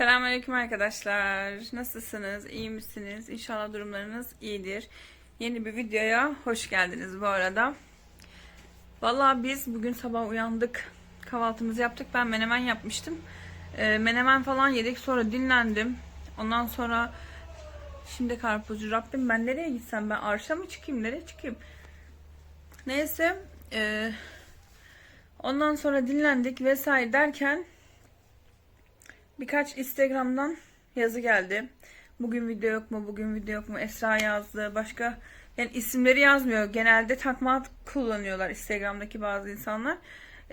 Selamünaleyküm arkadaşlar. Nasılsınız? İyi misiniz? İnşallah durumlarınız iyidir. Yeni bir videoya hoş geldiniz bu arada. Vallahi biz bugün sabah uyandık. Kahvaltımızı yaptık. Ben menemen yapmıştım. Ee, menemen falan yedik. Sonra dinlendim. Ondan sonra şimdi karpuzcu Rabbim ben nereye gitsem ben arşa mı çıkayım nereye çıkayım? Neyse ee, ondan sonra dinlendik vesaire derken Birkaç Instagram'dan yazı geldi. Bugün video yok mu? Bugün video yok mu? Esra yazdı. Başka yani isimleri yazmıyor. Genelde takma kullanıyorlar Instagram'daki bazı insanlar.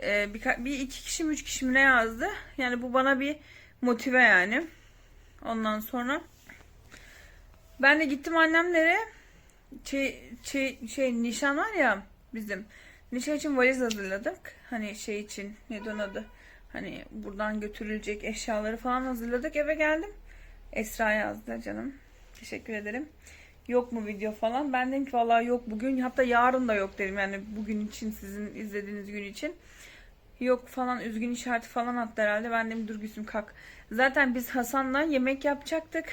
Ee, bir, bir iki kişi mi üç kişi mi ne yazdı? Yani bu bana bir motive yani. Ondan sonra ben de gittim annemlere şey, şey, şey nişan var ya bizim. Nişan için valiz hazırladık. Hani şey için ne onun adı? Hani buradan götürülecek eşyaları falan hazırladık. Eve geldim. Esra yazdı canım. Teşekkür ederim. Yok mu video falan? Ben dedim ki vallahi yok bugün hatta yarın da yok dedim yani bugün için sizin izlediğiniz gün için. Yok falan üzgün işareti falan attı herhalde. Ben dedim dur Gülsüm kalk. Zaten biz Hasan'la yemek yapacaktık.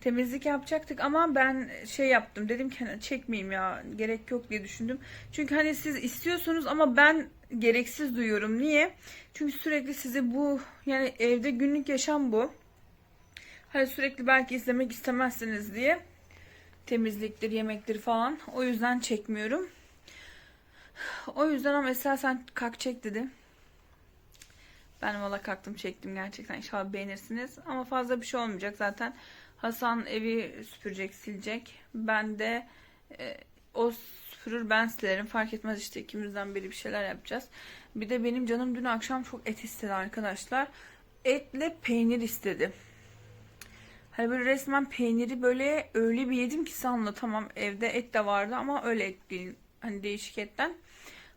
Temizlik yapacaktık ama ben şey yaptım. Dedim ki hani çekmeyeyim ya gerek yok diye düşündüm. Çünkü hani siz istiyorsunuz ama ben gereksiz duyuyorum. Niye? Çünkü sürekli sizi bu yani evde günlük yaşam bu. Hani sürekli belki izlemek istemezsiniz diye temizliktir, yemektir falan. O yüzden çekmiyorum. O yüzden ama mesela sen kalk çek dedi. Ben valla kalktım çektim gerçekten. İnşallah beğenirsiniz. Ama fazla bir şey olmayacak zaten. Hasan evi süpürecek, silecek. Ben de e, o süpürür ben silerim. Fark etmez işte ikimizden biri bir şeyler yapacağız. Bir de benim canım dün akşam çok et istedi arkadaşlar. Etle peynir istedi. Hani böyle resmen peyniri böyle öyle bir yedim ki size anlatamam. Evde et de vardı ama öyle et değil. Hani değişik etten.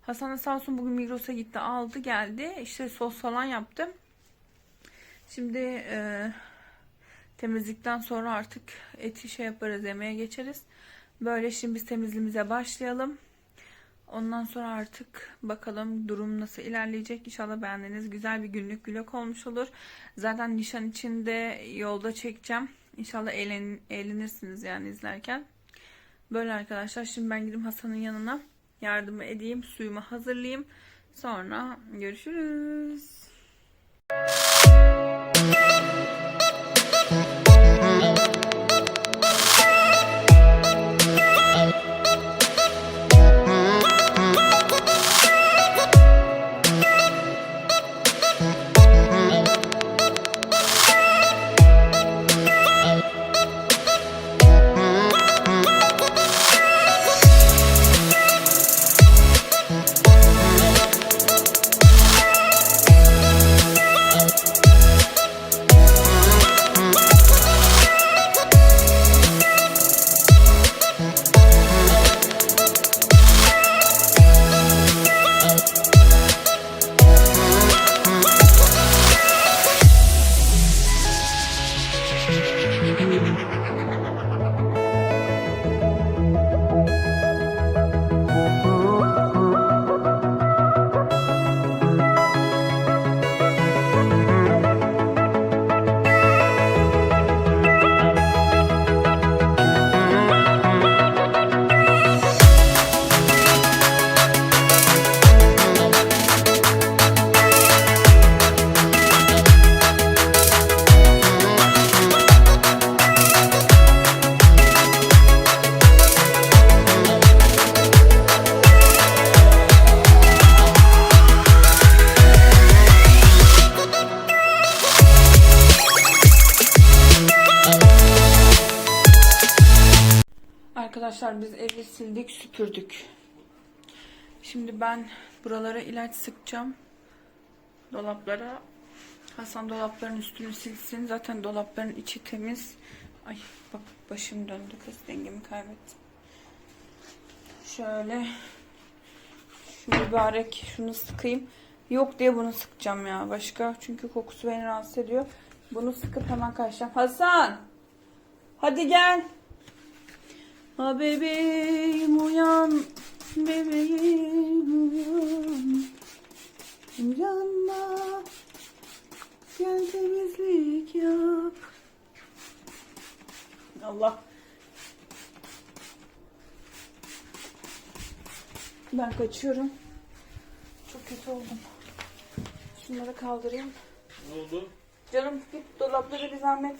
Hasan da sağ olsun bugün Migros'a gitti aldı geldi. İşte sos falan yaptı. Şimdi e, temizlikten sonra artık eti şey yaparız yemeğe geçeriz. Böyle şimdi biz temizliğimize başlayalım. Ondan sonra artık bakalım durum nasıl ilerleyecek. İnşallah beğendiğiniz güzel bir günlük vlog olmuş olur. Zaten nişan içinde yolda çekeceğim. İnşallah eğlen, eğlenirsiniz yani izlerken. Böyle arkadaşlar şimdi ben gideyim Hasan'ın yanına yardımı edeyim. Suyumu hazırlayayım. Sonra görüşürüz. Şimdi ben buralara ilaç sıkacağım. Dolaplara. Hasan dolapların üstünü silsin. Zaten dolapların içi temiz. Ay bak başım döndü kız dengemi kaybettim. Şöyle şu mübarek şunu sıkayım. Yok diye bunu sıkacağım ya başka. Çünkü kokusu beni rahatsız ediyor. Bunu sıkıp hemen kaçacağım. Hasan! Hadi gel. Ha bebeğim uyan, bebeğim uyan. Uyanma, gel temizlik yap. Allah. Ben kaçıyorum. Çok kötü oldum. Şunları kaldırayım. Ne oldu? Canım git dolapları bir zahmet.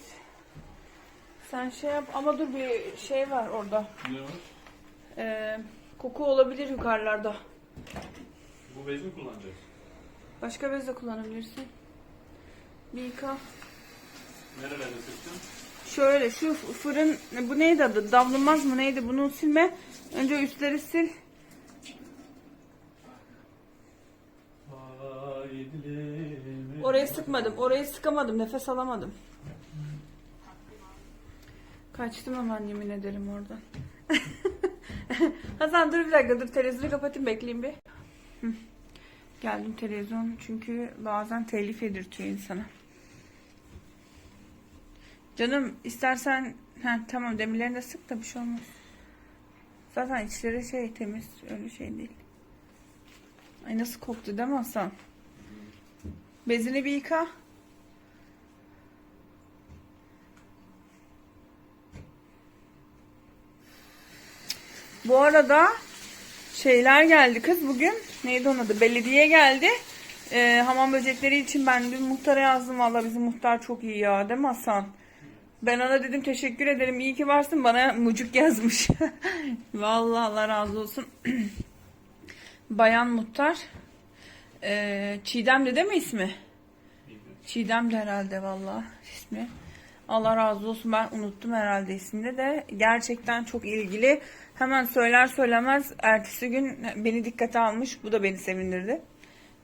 Sen şey yap ama dur bir şey var orada. Ne var? Ee, koku olabilir yukarılarda. Bu bezi mi kullanacağız? Başka bez de kullanabilirsin. Bir yıka. Nerelerde sıktın? Şöyle şu fırın bu neydi adı? Davlanmaz mı neydi? Bunu silme. Önce üstleri sil. Orayı sıkmadım. Orayı sıkamadım. Nefes alamadım. Kaçtım hemen yemin ederim oradan. Hasan dur bir dakika dur televizyonu kapatayım bekleyeyim bir. Geldim televizyon çünkü bazen telif edirtiyor insana. Canım istersen ha tamam demirlerini de sık da bir şey olmaz. Zaten içleri şey temiz öyle şey değil. Ay nasıl koktu değil mi Hasan? Bezini bir yıka. Bu arada şeyler geldi kız bugün. Neydi onun adı? Belediye geldi. Ee, hamam böcekleri için ben dün muhtara yazdım. Valla bizim muhtar çok iyi ya değil mi Hasan? Ben ona dedim teşekkür ederim. İyi ki varsın. Bana mucuk yazmış. Vallahi Allah razı olsun. Bayan muhtar. Ee, Çiğdem de değil mi ismi? Çiğdem de herhalde valla ismi. Allah razı olsun ben unuttum herhalde ismini de. Gerçekten çok ilgili. Hemen söyler söylemez ertesi gün beni dikkate almış. Bu da beni sevindirdi.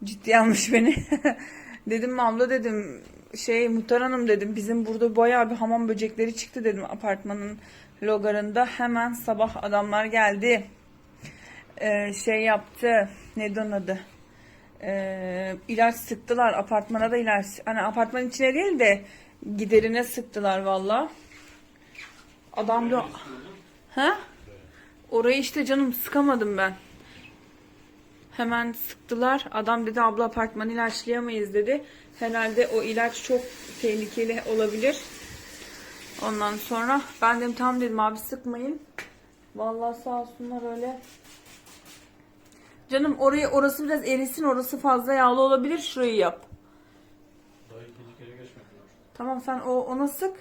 Ciddiye almış beni. dedim abla dedim şey Muhtar Hanım dedim bizim burada bayağı bir hamam böcekleri çıktı dedim apartmanın logarında. Hemen sabah adamlar geldi. Ee, şey yaptı. Ne onun adı? Ee, ilaç sıktılar. Apartmana da ilaç. Hani apartmanın içine değil de giderine sıktılar valla. Adam da... Ha? Orayı işte canım sıkamadım ben. Hemen sıktılar. Adam dedi abla apartmanı ilaçlayamayız dedi. Herhalde o ilaç çok tehlikeli olabilir. Ondan sonra ben dedim tamam dedim abi sıkmayın. Vallahi sağ olsunlar öyle. Canım orayı orası biraz erisin orası fazla yağlı olabilir şurayı yap. Daha ikinci kere geçmek lazım. Tamam sen o ona sık.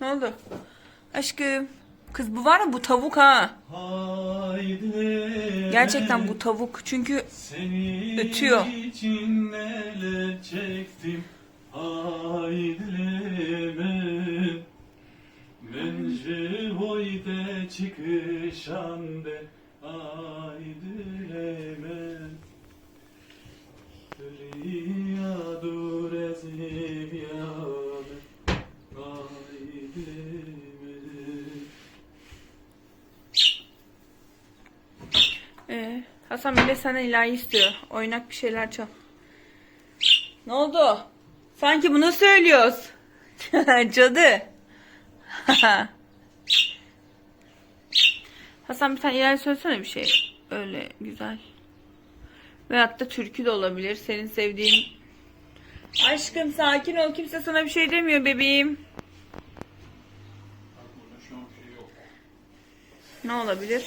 Ne oldu? Aşkım. Kız bu var ya bu tavuk ha. Haydi Gerçekten bu tavuk. Çünkü Senin ötüyor. için neler çektim Haydi Bence boyda çıkışande Haydi Ya Hasan bile senden ilahi istiyor. Oynak bir şeyler çal. Ne oldu? Sanki bunu söylüyoruz. Cadı. Hasan bir tane ilahi söylesene bir şey. Öyle güzel. Veyahut da türkü de olabilir. Senin sevdiğin. Aşkım sakin ol. Kimse sana bir şey demiyor bebeğim. Ne olabilir?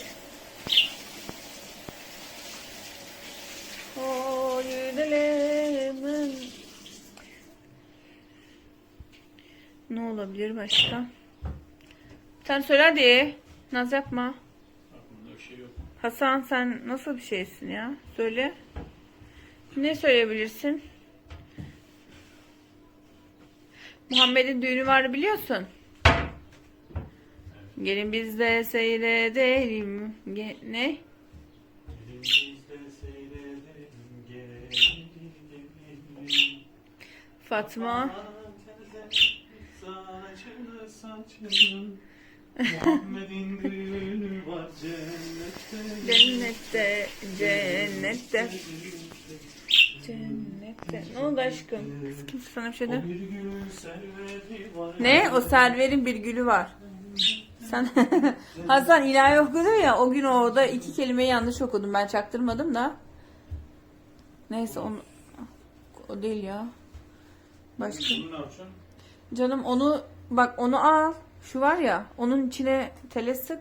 Ne olabilir başka? Sen söyle hadi. Naz yapma. Aklımda bir şey yok Hasan sen nasıl bir şeysin ya? Söyle. Ne söyleyebilirsin? Muhammed'in düğünü var biliyorsun. Gelin biz de seyredelim. Ge- ne? Elimizde seyredelim gelelim Fatma. Cennette Cennette, cennette. Ne oldu aşkım? Kız kimse sana bir şey de. Ne? O Server'in bir gülü var. Sen Hasan ilahi okudu ya o gün orada iki kelimeyi yanlış okudum ben çaktırmadım da. Neyse onu O değil ya. Başka. Bunu ne yapacaksın? Canım onu bak onu al. Şu var ya onun içine tele sık.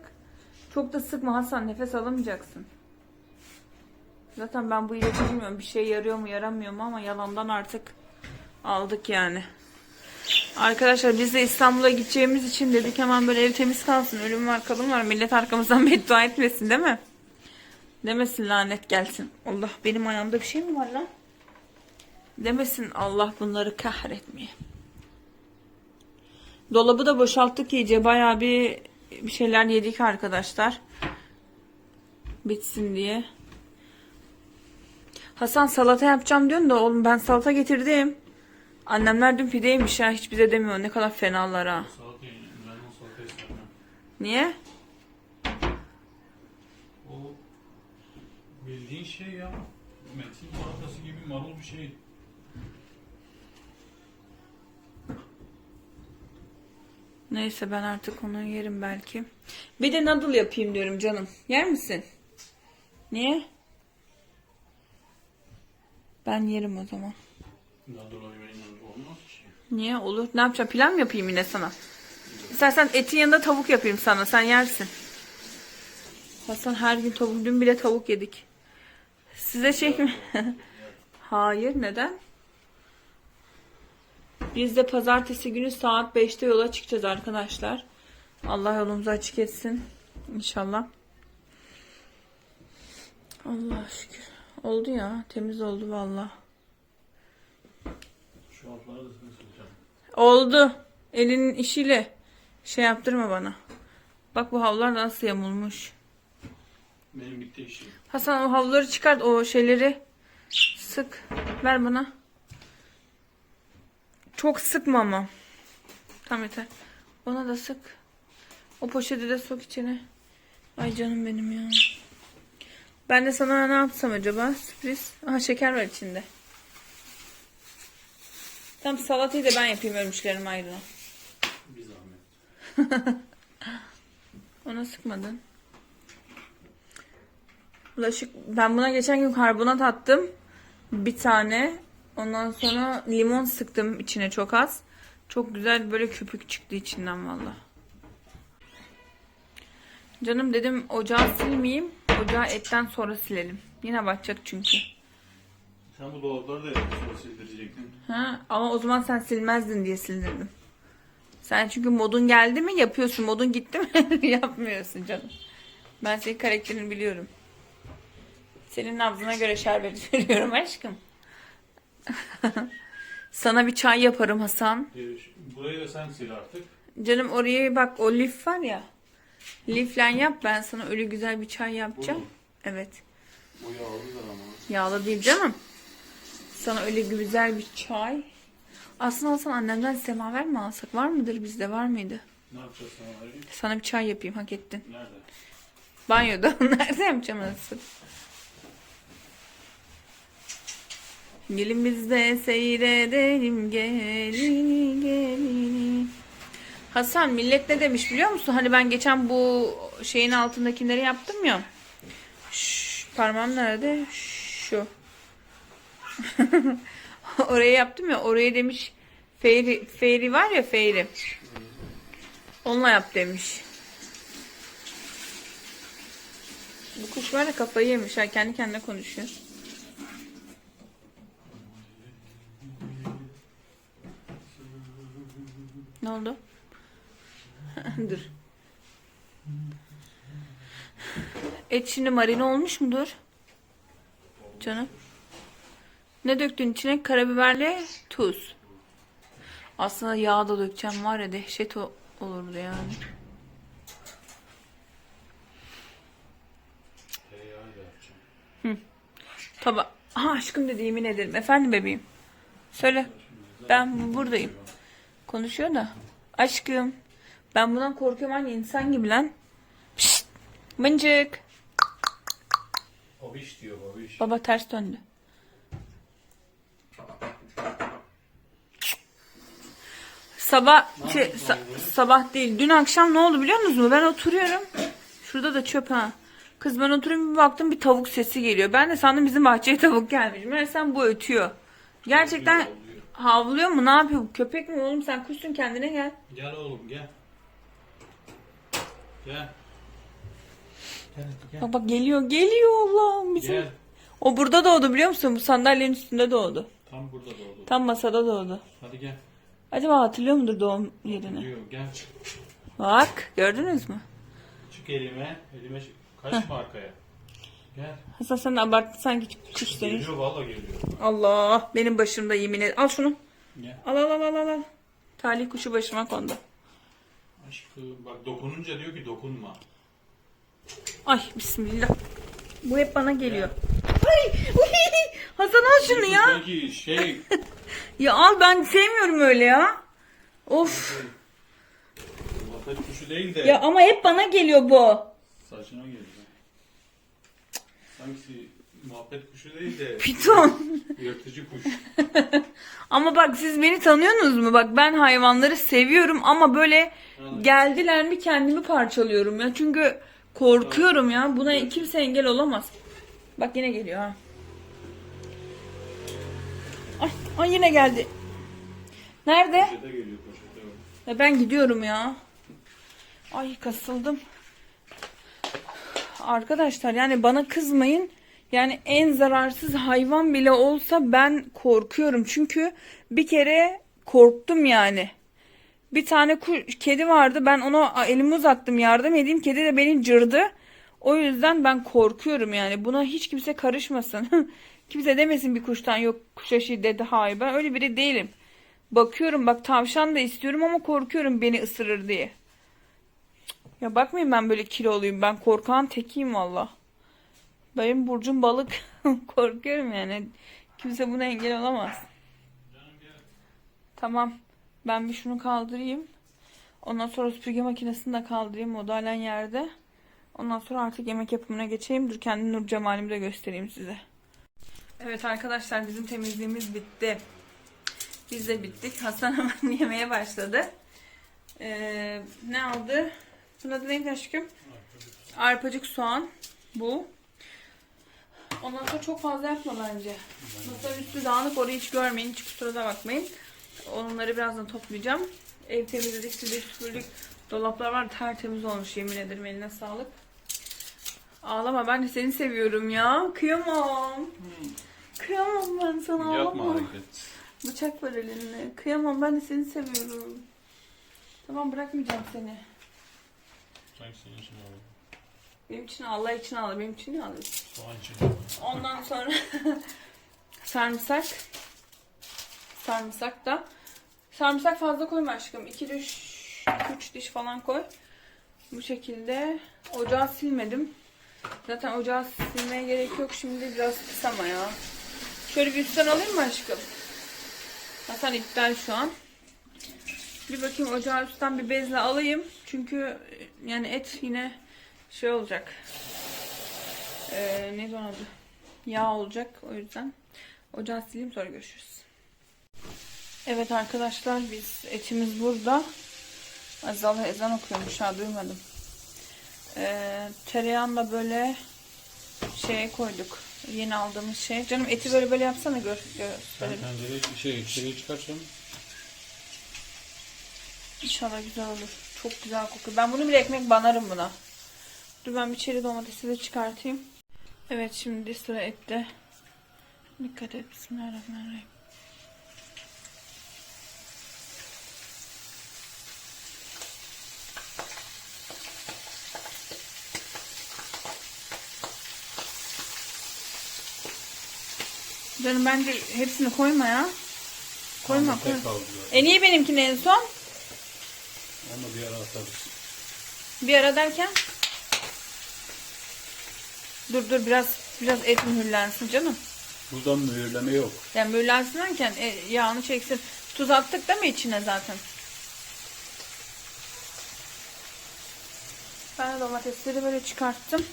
Çok da sıkma Hasan nefes alamayacaksın. Zaten ben bu ilacı bilmiyorum bir şey yarıyor mu yaramıyor mu ama yalandan artık aldık yani. Arkadaşlar biz de İstanbul'a gideceğimiz için dedik hemen böyle ev temiz kalsın. Ölüm var kalım var millet arkamızdan beddua etmesin değil mi? Demesin lanet gelsin. Allah benim ayağımda bir şey mi var lan? Demesin Allah bunları kahretmeye. Dolabı da boşalttık iyice. Bayağı bir bir şeyler yedik arkadaşlar. Bitsin diye. Hasan salata yapacağım diyorsun da oğlum ben salata getirdim. Annemler dün pideymiş ha hiç bize demiyor. Ne kadar fenalar ha. Salata yiyin. Ben o salatayı sevmem. Niye? O bildiğin şey ya. Metin salatası gibi marul bir şey. Neyse ben artık onu yerim belki. Bir de noodle yapayım diyorum canım. Yer misin? Niye? Ben yerim o zaman. Niye? Olur. Ne yapacağım? Pilav mı yapayım yine sana? İstersen etin yanında tavuk yapayım sana. Sen yersin. Hasan her gün tavuk. Dün bile tavuk yedik. Size şey mi? Hayır. Neden? Biz de pazartesi günü saat 5'te yola çıkacağız arkadaşlar. Allah yolumuzu açık etsin. İnşallah. Allah şükür. Oldu ya. Temiz oldu sileceğim. Oldu. Elinin işiyle şey yaptırma bana. Bak bu havlular da nasıl yamulmuş. Benim bitti işim. Hasan o havluları çıkart o şeyleri. Sık. Ver bana. Çok sıkma ama. Tamam yeter. Ona da sık. O poşeti de sok içine. Ay canım benim ya. Ben de sana ne yapsam acaba? Sürpriz. Aha şeker var içinde. Tam salatayı da ben yapayım ölmüşlerim ayrına. Bir zahmet. Ona sıkmadın. Bulaşık ben buna geçen gün karbonat attım. Bir tane. Ondan sonra limon sıktım içine çok az. Çok güzel böyle köpük çıktı içinden valla. Canım dedim ocağı silmeyeyim. Ocağı etten sonra silelim. Yine batacak çünkü. Sen bu dolapları da yapmışsın sildirecektin. Ha, ama o zaman sen silmezdin diye sildirdim. Sen çünkü modun geldi mi yapıyorsun. Modun gitti mi yapmıyorsun canım. Ben senin karakterini biliyorum. Senin nabzına göre şerbet veriyorum aşkım. Sana bir çay yaparım Hasan. Burayı da sen sil artık. Canım oraya bak o lif var ya. Lifle yap ben sana öyle güzel bir çay yapacağım. Evet. Bu yağlıdır ama. Yağlı değil canım. Sana öyle güzel bir çay. Aslında Hasan annemden semaver mi alsak? Var mıdır bizde? Var mıydı? Ne yapacağız sana vereyim? Sana bir çay yapayım hak ettin. Nerede? Banyoda. Nerede yapacağım nasıl? Gelin biz de seyredelim gelini gelini. Hasan millet ne demiş biliyor musun? Hani ben geçen bu şeyin altındakileri yaptım ya. Şş, parmağım nerede? Şu. Oraya yaptım ya. Oraya demiş Feyri, Feyri var ya Feyri. Onunla yap demiş. Bu kuş var ya kafayı yemiş ha kendi kendine konuşuyor. Ne oldu? Dur. Et şimdi marine olmuş mudur? Canım. Ne döktün içine? Karabiberle tuz. Aslında yağ da dökeceğim var ya dehşet olurdu yani. Yapacağım. Taba. Aha aşkım dedi yemin ederim. Efendim bebeğim. Söyle. Ben buradayım. Konuşuyor da. Aşkım. Ben bundan korkuyorum aynı insan gibi lan. Pişt. Mıncık. Babiş diyor babiş. Baba ters döndü. Sabah şey, sa- sabah değil dün akşam ne oldu biliyor musunuz? Ben oturuyorum. Şurada da çöp ha. Kız ben oturuyorum bir baktım bir tavuk sesi geliyor. Ben de sandım bizim bahçeye tavuk gelmiş. Meğersem bu ötüyor. Gerçekten Havlıyor, mu? Ne yapıyor? Köpek mi oğlum? Sen kuşsun kendine gel. Gel oğlum gel. Gel. Gel hadi gel. Bak bak geliyor geliyor Allah'ım bizim. Gel. O burada doğdu biliyor musun? Bu sandalyenin üstünde doğdu. Tam burada doğdu. Tam masada doğdu. Hadi gel. Acaba hatırlıyor mudur doğum yerini? Diyor gel. Bak gördünüz mü? Çık elime. Elime çık. Kaçma arkaya. Gel. Hasan sen de abarttın sanki kuş seni. Geliyor valla geliyor. Allah benim başımda yemin et. Al şunu. Gel. Al al al al al. al. Talih kuşu başıma kondu. Aşkım bak dokununca diyor ki dokunma. Ay bismillah. Bu hep bana geliyor. Ay, uy, Hasan al şunu ya. Sanki şey Ya al ben sevmiyorum öyle ya. Of. muhabbet kuşu değil de Ya ama hep bana geliyor bu. saçına geliyor. Sanki muhabbet kuşu değil de Piton. yırtıcı kuş. Ama bak siz beni tanıyorsunuz mu? Bak ben hayvanları seviyorum ama böyle geldiler mi kendimi parçalıyorum ya. Çünkü korkuyorum ya. Buna kimse engel olamaz. Bak yine geliyor ha. Ay, ay yine geldi. Nerede? Poşete geliyor poşete. bak. Ya ben gidiyorum ya. Ay kasıldım. Arkadaşlar yani bana kızmayın. Yani en zararsız hayvan bile olsa ben korkuyorum. Çünkü bir kere korktum yani. Bir tane kedi vardı. Ben ona elimi uzattım yardım edeyim. Kedi de beni cırdı. O yüzden ben korkuyorum yani. Buna hiç kimse karışmasın. kimse demesin bir kuştan yok kuşa şiddeti hayır. Ben öyle biri değilim. Bakıyorum bak tavşan da istiyorum ama korkuyorum beni ısırır diye. Ya bakmayın ben böyle kiloluyum. Ben korkan tekiyim valla. Benim burcum balık. Korkuyorum yani. Kimse buna engel olamaz. Tamam. Ben bir şunu kaldırayım. Ondan sonra süpürge makinesini de kaldırayım. O da halen yerde. Ondan sonra artık yemek yapımına geçeyim. Dur kendi nur cemalimi de göstereyim size. Evet arkadaşlar bizim temizliğimiz bitti. Biz de bittik. Hasan hemen yemeye başladı. Ee, ne aldı? Bunun adı neydi aşkım? Arpacık soğan. Bu. Ondan sonra çok fazla yapma bence. Masanın üstü dağınık orayı hiç görmeyin. Hiç kusura da bakmayın. Onları birazdan toplayacağım. Ev temizledik, sildik, süpürdük. Dolaplar var tertemiz olmuş yemin ederim eline sağlık. Ağlama ben de seni seviyorum ya. Kıyamam. Kıyamam ben sana Yapma ağlama. hareket. Bıçak var elinde. Kıyamam ben de seni seviyorum. Tamam bırakmayacağım seni. Sanki senin için alalım. Benim için Allah için ağla. Benim için ne ağlıyorsun? Soğan için. Ondan sonra sarımsak. Sarımsak da. Sarımsak fazla koyma aşkım. 2 diş, 3 diş falan koy. Bu şekilde. Ocağı silmedim. Zaten ocağı silmeye gerek yok. Şimdi biraz pis ama ya. Şöyle bir üstten alayım mı aşkım? Hasan iptal şu an. Bir bakayım ocağı üstten bir bezle alayım. Çünkü yani et yine şey olacak. Ee, neydi onun adı? Yağ olacak o yüzden. Ocağı sileyim sonra görüşürüz. Evet arkadaşlar biz etimiz burada. Azal ezan okuyormuş ha duymadım. Ee, tereyağını da böyle şeye koyduk. Yeni aldığımız şey. Canım eti böyle böyle yapsana gör, Sen gösterelim. tencereyi şey içeriye çıkarsan İnşallah güzel olur. Çok güzel kokuyor. Ben bunu bile ekmek banarım buna. Dur ben bir çeri domatesi de çıkartayım. Evet şimdi sıra ette. Dikkat et. Bismillahirrahmanirrahim. Canım bence hepsini koyma ya. Koyma Ama koyma. E niye benimkini en son? Onu bir ara atarız. Bir ara derken? Dur dur biraz biraz et mühürlensin canım. Buradan mühürleme yok. Yani mühürlensin derken e, yağını çeksin. Tuz attık değil mi içine zaten? Ben de domatesleri böyle çıkarttım.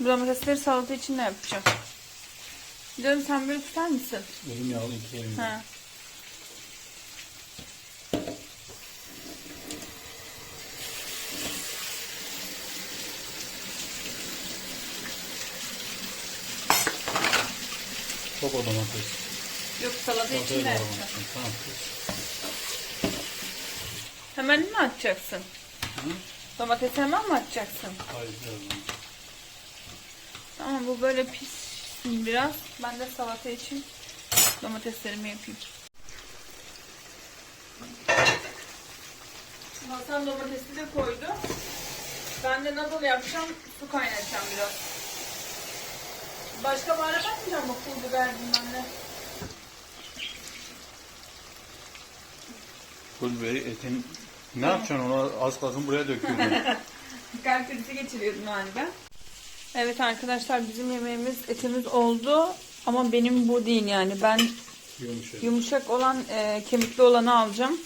Bu domatesleri salata için ne yapacağım? Canım sen böyle tutar mısın? Elim yağlı iki elim. Çok o domates. Yok salata için de. Tamam. Hemen mi atacaksın? Hı? Domatesi hemen mi atacaksın? Hayır birazdan. Tamam bu böyle pişsin biraz. Ben de salata için domateslerimi yapayım. Hasan domatesi de koydu. Ben de noodle yapacağım. Su kaynatacağım biraz. Başka baharat atmayacağım mı? Pul biber bilmem ne. Pul biberi etin... Ne yapacaksın onu az kalsın buraya döküyordun. Kalp krizi geçiriyordum galiba. Evet arkadaşlar bizim yemeğimiz etimiz oldu. Ama benim bu değil yani. Ben Yumuşak. yumuşak olan e, kemikli olanı alacağım.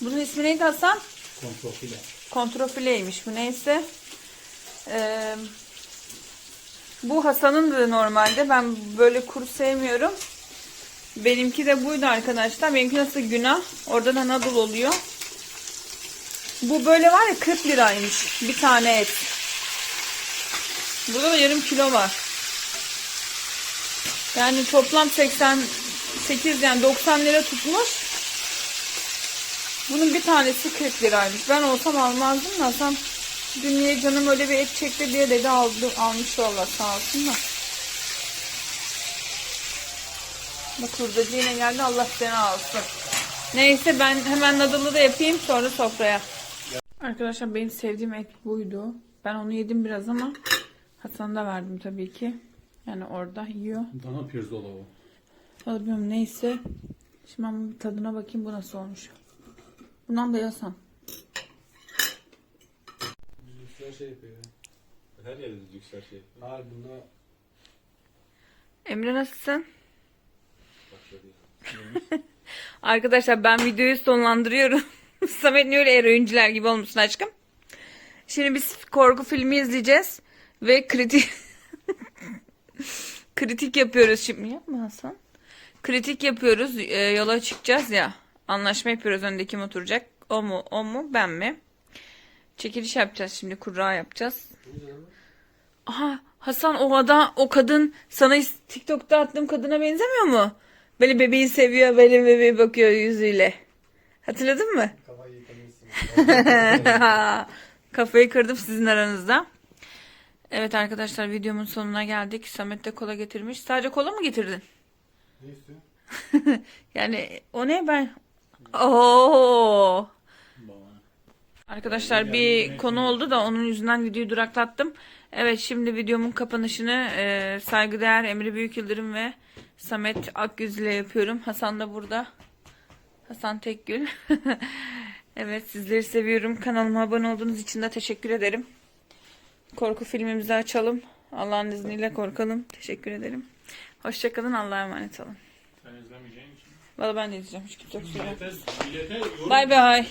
Bunun ismi neydi Hasan? Kontrofile. Kontrofileymiş bu neyse. Ee, bu Hasan'ın da normalde. Ben böyle kuru sevmiyorum. Benimki de buydu arkadaşlar. Benimki nasıl günah. Orada da noodle oluyor. Bu böyle var ya 40 liraymış. Bir tane et. Burada da yarım kilo var. Yani toplam 88 yani 90 lira tutmuş. Bunun bir tanesi 40 liraymış. Ben olsam almazdım da Hasan dün niye canım öyle bir et çekti diye dedi aldı, almış valla sağ olsun da. Bak hurdacı yine geldi Allah seni alsın. Neyse ben hemen nadılı da yapayım sonra sofraya. Arkadaşlar benim sevdiğim et buydu. Ben onu yedim biraz ama Hasan'a da verdim tabii ki. Yani orada yiyor. O. Vallahi bilmiyorum neyse. Şimdi ben bir tadına bakayım bu nasıl olmuş. Bundan da yasan. Düzlükler şey yapıyor ya. Her yerde düdüksel şey. Hayır bunda Emre nasılsın? Başladı Arkadaşlar ben videoyu sonlandırıyorum. Samet niye öyle er oyuncular gibi olmuşsun aşkım? Şimdi biz korku filmi izleyeceğiz. Ve kritik kritik yapıyoruz şimdi. Yapma Hasan. Kritik yapıyoruz. Ee, yola çıkacağız ya. Anlaşma yapıyoruz. Önde kim oturacak? O mu? O mu? Ben mi? Çekiliş yapacağız şimdi. Kurra yapacağız. Aha Hasan o adam o kadın sana TikTok'ta attığım kadına benzemiyor mu? Böyle bebeği seviyor, böyle bebeğe bakıyor yüzüyle. Hatırladın mı? kafayı kırdım sizin aranızda. Evet arkadaşlar videomun sonuna geldik. Samet de kola getirmiş. Sadece kola mı getirdin? ne istiyorsun? Yani o ne ben? Oo. Arkadaşlar bir konu oldu da onun yüzünden videoyu duraklattım. Evet şimdi videomun kapanışını e, saygıdeğer Emre Büyük Yıldırım ve Samet Akgüz ile yapıyorum. Hasan da burada. Hasan Tekgül. evet sizleri seviyorum. Kanalıma abone olduğunuz için de teşekkür ederim. Korku filmimizi açalım. Allah'ın izniyle korkalım. Teşekkür ederim. Hoşçakalın. Allah'a emanet olun. Sen izlemeyeceğin için. Valla ben de izleyeceğim. Hiç kimse yok. Yorum Bay bay.